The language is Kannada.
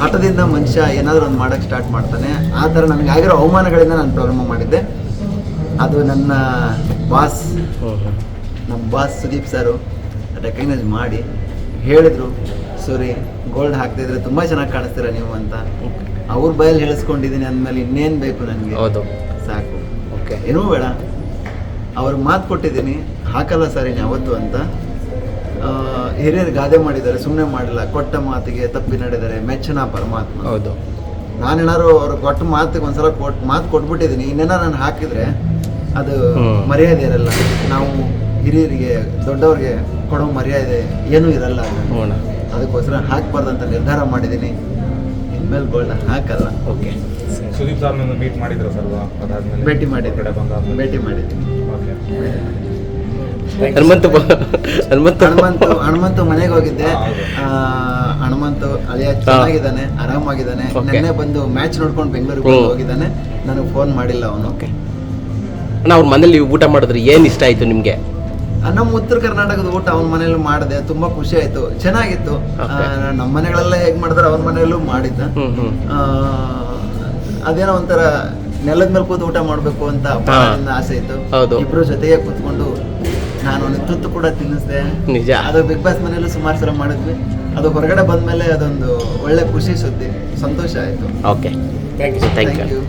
ಹಠದಿಂದ ಮನುಷ್ಯ ಏನಾದರೂ ಒಂದು ಮಾಡೋಕ್ಕೆ ಸ್ಟಾರ್ಟ್ ಮಾಡ್ತಾನೆ. ಆ ಥರ ನನಗೆ ಆಗಿರೋ ಅವಮಾನಗಳಿಂದ ನಾನು ಪ್ರಾರಂಭ ಮಾಡಿದ್ದೆ. ಅದು ನನ್ನ ಬಾಸ್ ನಮ್ಮ ಬಾಸ್ ಸುದೀಪ್ ಸರು ರೆಕಗ್ನೈಸ್ ಮಾಡಿ ಹೇಳಿದರು ಸೂರಿ ಗೋಲ್ಡ್ ಹಾಕ್ತಿದ್ರೆ ತುಂಬ ಚೆನ್ನಾಗಿ ಕಾಣಿಸ್ತೀರ ನೀವು ಅಂತ. ಅವ್ರ ಬಯಲು ಹೇಳಿಸ್ಕೊಂಡಿದ್ದೀನಿ ಅಂದಮೇಲೆ ಇನ್ನೇನು ಬೇಕು ನನಗೆ? ಹೌದು. ಸಾಕು. ಓಕೆ. ಏನೂ ಬೇಡ. ಅವ್ರಿಗೆ ಮಾತು ಕೊಟ್ಟಿದ್ದೀನಿ ಹಾಕಲ್ಲ ಸರ್ ಇನ್ನು ಯಾವತ್ತು ಅಂತ. ಹಿರಿಯರು ಗಾದೆ ಮಾಡಿದ್ದಾರೆ ಸುಮ್ಮನೆ ಮಾಡಿಲ್ಲ. ಕೊಟ್ಟ ಮಾತಿಗೆ ತಪ್ಪಿ ನಡೆದರೆ ಮೆಚ್ಚನ ಪರಮಾತ್ಮ. ಹೌದು. ನಾನೇನಾರು ಅವ್ರು ಕೊಟ್ಟ ಮಾತಿಗೆ ಒಂದ್ಸಲ ಕೊಟ್ಟು ಮಾತು ಕೊಟ್ಬಿಟ್ಟಿದ್ದೀನಿ. ಇನ್ನೇನಾರ ನಾನು ಹಾಕಿದ್ರೆ ಅದು ಮರ್ಯಾದೆ ಇರಲ್ಲ. ನಾವು ಹಿರಿಯರಿಗೆ ದೊಡ್ಡವ್ರಿಗೆ ಕೊಡೋ ಮರ್ಯಾದೆ ಏನೂ ಇರಲ್ಲ. ಅದಕ್ಕೋಸ್ಕರ ಹಾಕ್ಬಾರ್ದಂತ ನಿರ್ಧಾರ ಮಾಡಿದ್ದೀನಿ. ಇನ್ಮೇಲೆ ಗೋಲ್ಡ್ ಹಾಕಲ್ಲ. ಓಕೆ. ಸುದೀಪ್ ಸರ್ ಮೀಟ್ ಮಾಡಿದ್ರು ಸರ್ ಅದಾದ್ಮೇಲೆ ಭೇಟಿ ಮಾಡಿ ಭೇಟಿ ಮಾಡಿದ್ದೀನಿ ಓಕೆ. ಹನುಮಂತ ಹನುಮಂತ. ಹನುಮಂತು ಹನುಮಂತು ಮನೆಗೆ ಹೋಗಿದ್ದೆ. ಹನುಮಂತು ಅಳಿಯ ಚೆನ್ನಾಗಿದ್ದಾನೆ ಆರಾಮಾಗಿದ್ದಾನೆ. ನಿನ್ನೆ ಬಂದು ಮ್ಯಾಚ್ ನೋಡ್ಕೊಂಡು ಬೆಂಗಳೂರಿಗೆ. ಹೋಗಿದ್ದಾನೆ. ನನಗೆ ಫೋನ್ ಮಾಡಿಲ್ಲ ಅವನು. ಓಕೆ ಅಣ್ಣ ಅವ್ರ ಮನೇಲಿ ಊಟ ಮಾಡಿದ್ರೆ ಏನು ಇಷ್ಟ ಆಯಿತು ನಿಮಗೆ? ನಮ್ಮ ಉತ್ತರ ಕರ್ನಾಟಕದ ಊಟ ಅವನ ಮನೇಲಿ ಮಾಡಿದೆ. ತುಂಬಾ ಖುಷಿ ಆಯ್ತು. ಚೆನ್ನಾಗಿತ್ತು. ನಮ್ಮ ಮನೆಗಳೆಲ್ಲ ಹೇಗ್ ಮಾಡಿದ್ರೆ ಅವನ ಮನೆಯಲ್ಲೂ ಮಾಡಿದ್ದ. ಅದೇನೋ ಒಂಥರ ನೆಲದ ಮೇಲೆ ಕೂತು ಊಟ ಮಾಡಬೇಕು ಅಂತ ಆಸೆ ಇತ್ತು. ಇಬ್ರು ಜೊತೆಗೆ ಕೂತ್ಕೊಂಡು ನಾನು ಒಂದು ತುತ್ತು ಕೂಡ ತಿನ್ನಿಸ್ದೆ. ನಿಜ. ಅದು ಬಿಗ್ ಬಾಸ್ ಮನೆಯಲ್ಲೂ ಸುಮಾರು ಸಲ ಮಾಡಿದ್ವಿ. ಅದು ಹೊರಗಡೆ ಬಂದ್ಮೇಲೆ ಅದೊಂದು ಒಳ್ಳೆ ಖುಷಿ ಸುದ್ದಿ. ಸಂತೋಷ ಆಯ್ತು. Okay thank you thank you